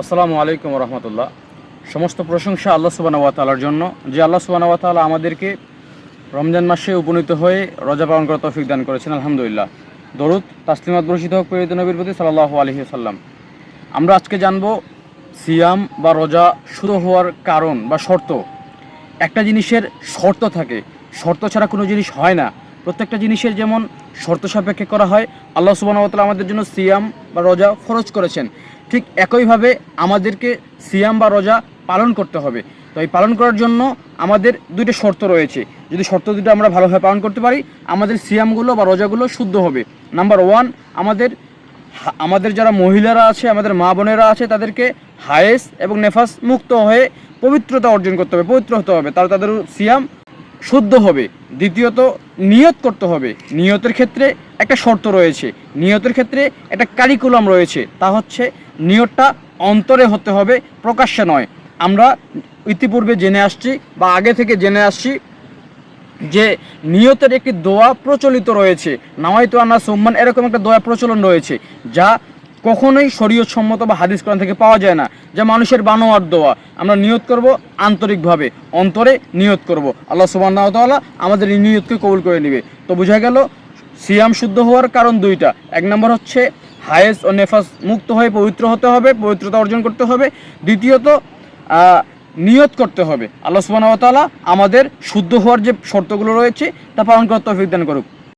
আসসালামু আলাইকুম রহমতুল্লাহ। সমস্ত প্রশংসা আল্লাহ সুবাহ তালার জন্য। যে আল্লাহ সুবাহ তালা আমাদেরকে রমজান মাসে উপনীত হয়ে রজা পালন করার তৌফিক দান করেছেন, আলহামদুলিল্লাহ। দরুদ, তাসলিমাত বর্ষিত হোক প্রেরিত নবীর প্রতি সাল্লাহ আলহি সাল্লাম আমরা আজকে জানব সিয়াম বা রোজা শুরু হওয়ার কারণ বা শর্ত। একটা জিনিসের শর্ত থাকে। শর্ত ছাড়া কোনো জিনিস হয় না। প্রত্যেকটা জিনিসের যেমন শর্ত সাপেক্ষে করা হয়, আল্লাহ সুবাহতাল আমাদের জন্য সিয়াম বা রোজা ফরজ করেছেন। ঠিক একইভাবে আমাদেরকে সিয়াম বা রোজা পালন করতে হবে। তো এই পালন করার জন্য আমাদের দুইটা শর্ত রয়েছে। যদি শর্ত দুটো আমরা ভালোভাবে পালন করতে পারি, আমাদের সিয়ামগুলো বা রোজাগুলো শুদ্ধ হবে। নাম্বার ওয়ান, আমাদের আমাদের যারা মহিলারা আছে, আমাদের মা বোনেরা আছে, তাদেরকে হায়েস এবং নেফাস মুক্ত হয়ে পবিত্রতা অর্জন করতে হবে, পবিত্র হতে হবে। তাহলে তাদের সিয়াম শুদ্ধ হবে। দ্বিতীয়ত, নিয়ত করতে হবে। নিয়তের ক্ষেত্রে একটা শর্ত রয়েছে। নিয়তের ক্ষেত্রে একটা কারিকুলাম রয়েছে। তা হচ্ছে, নিয়তটা অন্তরে হতে হবে, প্রকাশ্যে নয়। আমরা ইতিপূর্বে জেনে আসছি বা আগে থেকে জেনে আসছি যে নিয়তের একটি দোয়া প্রচলিত রয়েছে। নামাইতো আন্না সুম্মান এরকম একটা দোয়া প্রচলন রয়েছে, যা কখনোই শরীয়ত সম্মত বা হাদিস কোরআন থেকে পাওয়া যায় না যা মানুষের বানোয়ার দোয়া। আমরা নিয়ত করব আন্তরিকভাবে, অন্তরে নিয়ত করব। আল্লাহ ওয়া আমাদের এই নিয়তকে কবুল করে নেবে। তো বোঝা গেল, সিয়াম শুদ্ধ হওয়ার কারণ দুইটা। এক নম্বর হচ্ছে, হায়েস ও নেফাস মুক্ত হয়ে পবিত্র হতে হবে, পবিত্রতা অর্জন করতে হবে। দ্বিতীয়ত নিয়ত করতে হবে। আল্লাহ ওয়া আমাদের শুদ্ধ হওয়ার যে শর্তগুলো রয়েছে, তা পালন করার তৌফিক দান করুক।